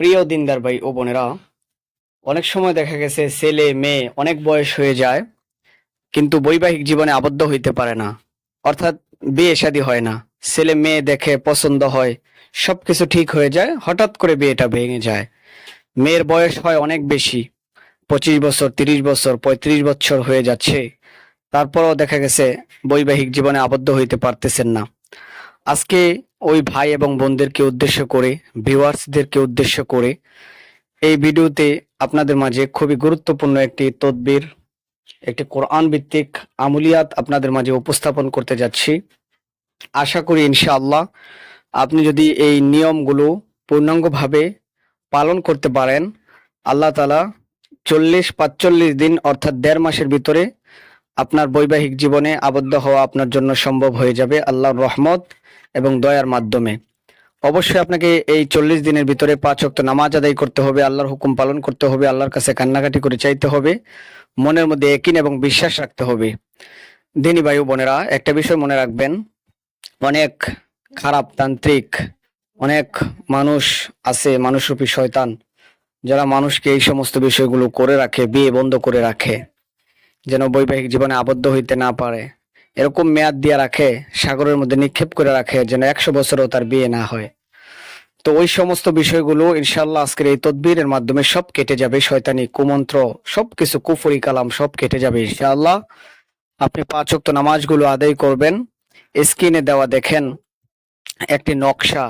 প্রিয় দিনদার ভাই ও বোনেরা, অনেক সময় দেখা গেছে ছেলে, মেয়ে অনেক বয়স হয়ে যায়, কিন্তু বৈবাহিক জীবনে আবদ্ধ হইতে পারে না। অর্থাৎ বিয়ে শাদী হয় না, ছেলে, মেয়ে দেখে পছন্দ হয়, সবকিছু ঠিক হয়ে যায়, হঠাৎ করে বিয়েটা ভেঙে যায়। মেয়ের বয়স হয় অনেক বেশি, পঁচিশ বছর, তিরিশ বছর, পঁয়ত্রিশ বছর হয়ে যাচ্ছে। তারপরও দেখা গেছে বৈবাহিক জীবনে আবদ্ধ হইতে পারতেছেন না। আজকে ওই ভাই এবং বোনদেরকে উদ্দেশ্য করে ভিউয়ার্সদেরকে উদ্দেশ্য করে এই ভিডিওতে আপনাদের মাঝে খুবই গুরুত্বপূর্ণ একটি তদবির, একটি কোরআন ভিত্তিক আমুলিয়াত আপনাদের মাঝে উপস্থাপন করতে যাচ্ছি। আশা করি ইনশাআল্লাহ আপনি যদি এই নিয়মগুলো পূর্ণাঙ্গভাবে পালন করতে পারেন, আল্লাহ তালা চল্লিশ পাঁচচল্লিশ দিন অর্থাৎ দেড় মাসের ভিতরে আপনার বৈবাহিক জীবনে আবদ্ধ হওয়া আপনার জন্য সম্ভব হয়ে যাবে। আল্লাহর রহমত। এবং দয়ার মাধ্যমে। অবশ্যই আপনাকে এই চল্লিশ দিনের ভিতরে পাঁচ অক্ত নামাজ আদায় করতে হবে, আল্লাহর হুকুম পালন করতে হবে, আল্লাহর কাছে কান্নাকাটি করে চাইতে হবে, মনের মধ্যে একিন এবং বিশ্বাস রাখতে হবে। দিনী বায়ু বোনেরা, একটা বিষয় মনে রাখবেন, অনেক খারাপ তান্ত্রিক, অনেক মানুষ আছে মানুষরূপী শয়তান, যারা মানুষকে এই সমস্ত বিষয়গুলো করে রাখে, বিয়ে বন্ধ করে রাখে, যেন বৈবাহিক জীবনে আবদ্ধ হইতে না পারে। এরকম মেয়াদ দিয়ে রাখে, সাগরের মধ্যে নিক্ষেপ করে রাখে, যেন একশো বছরও তার বিয়ে না হয়। তো ওই সমস্ত বিষয়গুলো ইনশাল্লাহ আজকের এই তদবিরের মাধ্যমে সব কেটে যাবে, শয়তানি কুমন্ত্র, সবকিছু, কুফরি কালাম সব কেটে যাবে ইনশাআল্লাহ। আপনি পাঁচ ওয়াক্ত নামাজগুলো আদায় করবেন, স্ক্রিনে দেওয়া দেখেন একটি নকশা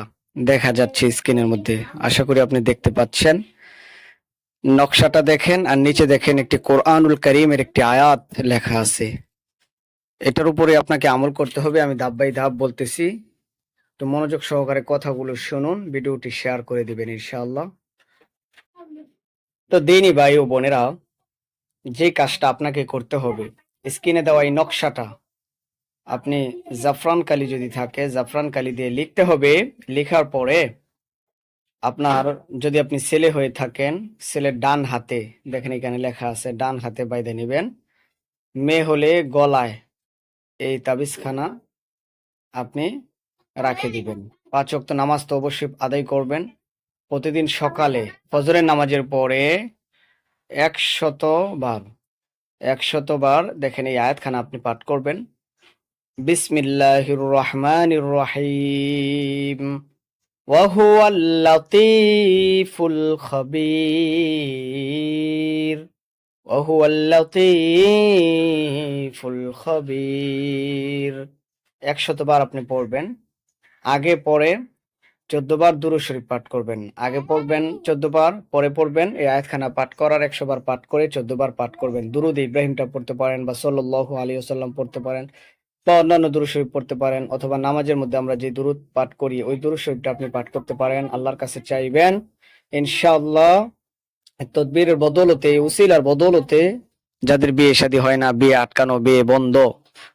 দেখা যাচ্ছে স্ক্রিনের মধ্যে, আশা করি আপনি দেখতে পাচ্ছেন। নকশাটা দেখেন আর নিচে দেখেন একটি কোরআনুল করিমের একটি আয়াত লেখা আছে। এটার উপরে আপনাকে আমল করতে হবে, আমি ধাপ বাই ধাপ বলতেছি। তো মনোযোগ সহকারে কথাগুলো শুনুন, ভিডিওটি শেয়ার করে দিবেন ইনশাআল্লাহ। তো দিনই ভাই ও বোনেরা, যে কাজটা আপনাকে করতে হবে, স্ক্রিনে দেওয়া এই নকশাটা, আপনি জাফরান কালি যদি থাকে, জাফরান কালি দিয়ে লিখতে হবে, লেখার পরে আপনার যদি আপনি ছেলে হয়ে থাকেন, ছেলের ডান হাতে, দেখেন এখানে লেখা আছে, ডান হাতে বাইদে নেবেন, মেয়ে হলে গলায় এই তাবিজখানা আপনি রাখে হ্যাঁ, হ্যাঁ। দিবেন। পাঁচ অক্ত নামাজ তো অবশ্যই আদায় করবেন। প্রতিদিন সকালে ফজরের নামাজের পরে একশত বার একশত বার দেখেন এই আয়াতখানা আপনি পাঠ করবেন। বিসমিল্লাহির রহমানির রহিম। ওয়াহুয়াল খবীর। وهو اللطيف الخبير একশত বার আপনি পড়বেন আগে পরে চোদ্দ বার দুরু শরীফ পাঠ করবেন আগে পড়বেন চোদ্দ বার পরে পড়বেন এই আয়াতখানা পাঠ করার একশো বার পাঠ করে চোদ্দ বার পাঠ করবেন দুরুদ ইব্রাহিমটা পড়তে পারেন বা সাল্লাল্লাহু আলাইহি ওয়াসাল্লাম পড়তে পারেন বা অন্যান্য দুরুদ শরীফ পড়তে পারেন অথবা নামাজের মধ্যে আমরা যে দুরুদ পাঠ করি ওই দুরুদ শরীফটা আপনি পাঠ করতে পারেন আল্লাহর কাছে চাইবেন ইনশাআল্লাহ তদবিরের বদলতে, উসিলার বদলতে যাদের বিয়ে শাদী হয় না, বিয়ে আটকানো, বিয়ে বন্ধ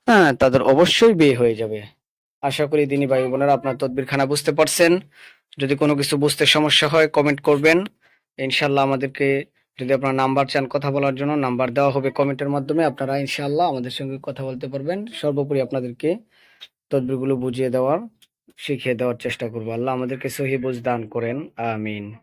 হ্যাঁ তাদের অবশ্যই বিয়ে হয়ে যাবে। আশা করি দিনী ভাই বোনেরা আপনার তদবির খানা বুঝতে পারছেন। যদি কোনো কিছু বুঝতে সমস্যা হয় কমেন্ট করবেন। ইনশাল্লাহ আমাদেরকে যদি আপনার নাম্বার চান কথা বলার জন্য, নাম্বার দেওয়া হবে কমেন্টের মাধ্যমে, আপনারা ইনশাআল্লাহ আমাদের সঙ্গে কথা বলতে পারবেন। সর্বোপরি আপনাদেরকে তদবিরগুলো বুঝিয়ে দেওয়ার, শিখিয়ে দেওয়ার চেষ্টা করব। আল্লাহ আমাদেরকে সহি বুঝ দান করেন। আমিন।